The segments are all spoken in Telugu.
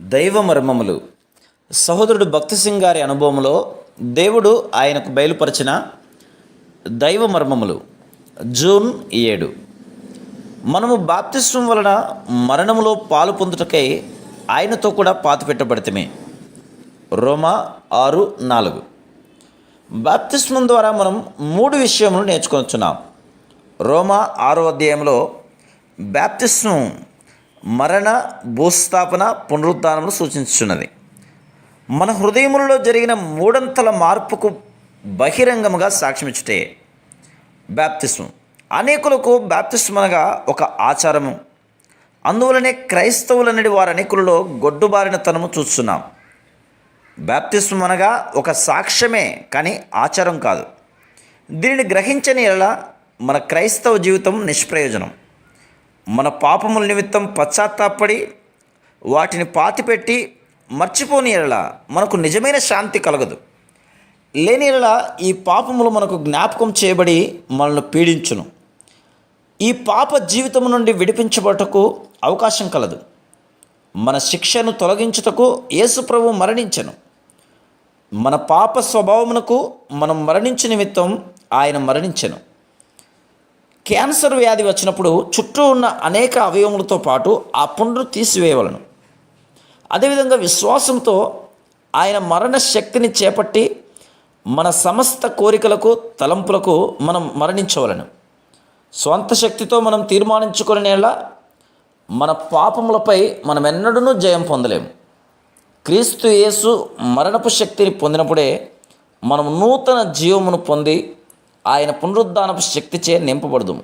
దైవ మర్మములు. సహోదరుడు భక్తి సింగ్ గారి అనుభవంలో దేవుడు ఆయనకు బయలుపరిచిన దైవ మర్మములు. జూన్ ఏడు. మనము బాప్తిస్వం వలన మరణములో పాలు పొందుటకై ఆయనతో కూడా పాతి పెట్టబడితమే. రోమా ఆరు నాలుగు. బాప్తిస్మం ద్వారా మనం మూడు విషయములు నేర్చుకొచ్చున్నాం రోమా ఆరో అధ్యాయంలో బాప్తిస్మం మరణ భూస్థాపన పునరుద్ధానమును సూచించున్నది మన హృదయములలో జరిగిన మూడంతల మార్పుకు బహిరంగముగా సాక్ష్యమిచ్చుటే బ్యాప్తిస్మం అనేకులకు బ్యాప్తిస్మం అనగా ఒక ఆచారము. అందువలనే క్రైస్తవులనడి వారు అనేకులలో గొడ్డుబారినతనము చూస్తున్నాం బ్యాప్తిస్మం అనగా ఒక సాక్ష్యమే కానీ ఆచారం కాదు. దీనిని గ్రహించని ఎలా మన క్రైస్తవ జీవితం నిష్ప్రయోజనం. మన పాపముల నిమిత్తం పశ్చాత్తాపడి వాటిని పాతిపెట్టి మర్చిపోని ఎడల మనకు నిజమైన శాంతి కలగదు. లేని ఎడల ఈ పాపములు మనకు జ్ఞాపకం చేయబడి మనల్ని పీడించును. ఈ పాప జీవితం నుండి విడిపించబటకు అవకాశం కలదు. మన శిక్షను తొలగించుటకు యేసుప్రభు మరణించను. మన పాప స్వభావమునకు మనం మరణించు నిమిత్తం ఆయన మరణించను. క్యాన్సర్ వ్యాధి వచ్చినప్పుడు చుట్టూ ఉన్న అనేక అవయవములతో పాటు ఆ పుండ్రు తీసివేయవలను. అదేవిధంగా విశ్వాసంతో ఆయన మరణ శక్తిని చేపట్టి మన సమస్త కోరికలకు తలంపులకు మనం మరణించవలను. స్వంత శక్తితో మనం తీర్మానించుకునేలా మన పాపములపై మనం ఎన్నడూ జయం పొందలేము. క్రీస్తు యేసు మరణపు శక్తిని పొందినప్పుడే మనం నూతన జీవమును పొంది ఆయన పునరుద్ధానపు శక్తిచే నింపబడదు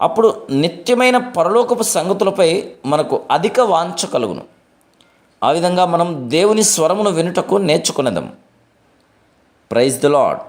అప్పుడు నిత్యమైన పరలోకపు సంగతులపై మనకు అధిక వాంఛ కలుగును. ఆ విధంగా మనం దేవుని స్వరమును వినుటకు నేర్చుకునేదాం ప్రైజ్ ద లాడ్